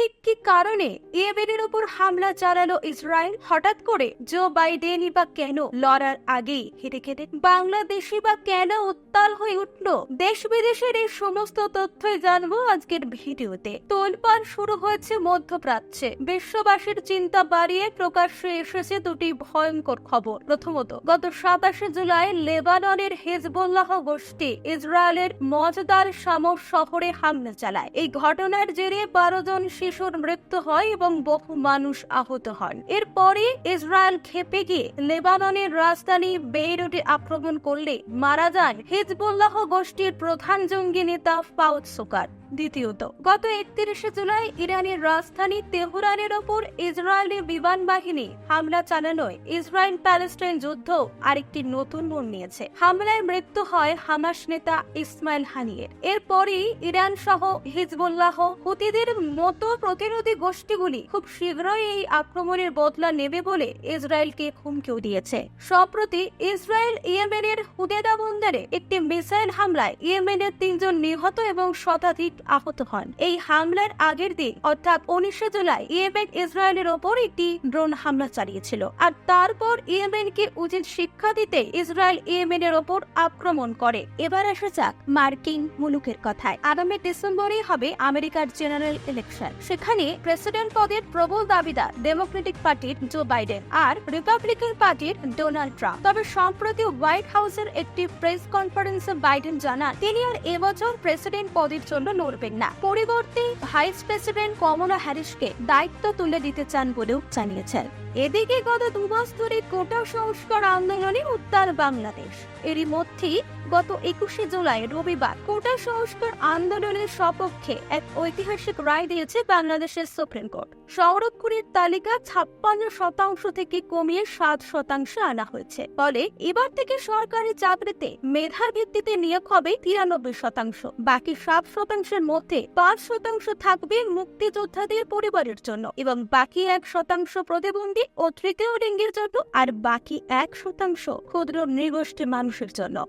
ঠিক কি কারণে ইয়েমেনের উপর হামলা চালালো ইসরায়েল? হঠাৎ করে জো বাইডেনই বা কেন লড়ার আগেই হেরে গেলেন বাংলাদেশি বা কেন উত্তাল হয়ে উঠল? দেশ বিদেশের এই সমস্ত তথ্যই জানব আজকের ভিডিওতে। তোলপাড় শুরু হয়েছে মধ্যপ্রাচ্যে। বিশ্ববাসীর চিন্তা বাড়িয়ে প্রকাশ্যে এসেছে দুটি ভয়ঙ্কর খবর। প্রথমত, গত সাতাশে জুলাই লেবাননের হেজবুল্লাহ গোষ্ঠী ইসরায়েলের মজদার শামস শহরে হামলা চালায়। এই ঘটনার জেরে বারো জন শিশুর মৃত্যু হয় এবং বহু মানুষ আহত হন। এরপরে ইসরায়েল খেপে গিয়ে লেবাননের রাজধানী বেইরুটে আক্রমণ করলে মারা যান হিজবুল্লাহ গোষ্ঠীর প্রধান জঙ্গি নেতা ফাউদ সুকার। দ্বিতীয়ত, গত একত্রিশে জুলাই ইরানের রাজধানী তেহরানের ওপর ইসরায়েলি বিমান বাহিনী হামলা চালানোয় ইসরায়েল প্যালেস্টাইন যুদ্ধ আরেকটি নতুন মোড় নিয়েছে। হামলায় মৃত্যু হয় হামাস নেতা ইসমাইল হানিয়ের এরপরই ইরান সহ হিজবুল্লাহ, হুতিদের মতো প্রতিরোধী গোষ্ঠীগুলি খুব শীঘ্রই এই আক্রমণের বদলা নেবে বলে ইসরায়েলকে হুমকিও দিয়েছে। সম্প্রতি ইসরায়েল ইয়েমেনের হুদেদা বন্দরে একটি মিসাইল হামলায় ইয়েমেনের তিনজন নিহত এবং শতাধিক আহত হন। এই হামলার আগের দিন, অর্থাৎ উনিশে জুলাই, ইয়েমেন ইসরায়েলের ওপর একটি ড্রোন হামলা চালিয়েছিল। আর তারপর ইয়েমেনকে উচিত শিক্ষা দিতে ইসরায়েল ইয়েমেনের ওপর আক্রমণ করে। এবার আসা যাক মার্কিন মুলুকের কথায়। আগামী ডিসেম্বরে হবে আমেরিকার জেনারেল ইলেকশন। সেখানে প্রেসিডেন্ট পদের প্রবল দাবিদার ডেমোক্রেটিক পার্টির জো বাইডেন আর রিপাবলিকান পার্টির ডোনাল্ড ট্রাম্প। তবে সম্প্রতি হোয়াইট হাউসের একটি প্রেস কনফারেন্সে বাইডেন জানান, তিনি আর এবছর প্রেসিডেন্ট পদের জন্য লড়বেন না। পরিবর্তে ভাইস প্রেসিডেন্ট কমলা হ্যারিসকে দায়িত্ব তুলে দিতে চান বলেও জানিয়েছেন। এদিকে গত দুমাস ধরে কোটা সংস্কার আন্দোলনে উত্তাল বাংলাদেশ। এরই মধ্যেই গত একুশে জুলাই রবিবার কোটা সংস্কার আন্দোলনের সপক্ষে এক ঐতিহাসিক রায় দিয়েছে বাংলাদেশের সুপ্রিম কোর্ট। সংরক্ষণের তালিকা ছাপ্পান্ন শতাংশ থেকে কমিয়ে সাত শতাংশে আনা হয়েছে। ফলে এবার থেকে সরকারি চাকরিতে মেধার ভিত্তিতে নিয়োগ হবে তিরানব্বই শতাংশ। বাকি সাত শতাংশের মধ্যে পাঁচ শতাংশ থাকবে মুক্তিযোদ্ধাদের পরিবারের জন্য এবং বাকি এক শতাংশ প্রতিবন্ধী ও তৃতীয় লিঙ্গের জন্য, আর বাকি এক শতাংশ ক্ষুদ্র নৃগোষ্ঠী মানুষের জন্য।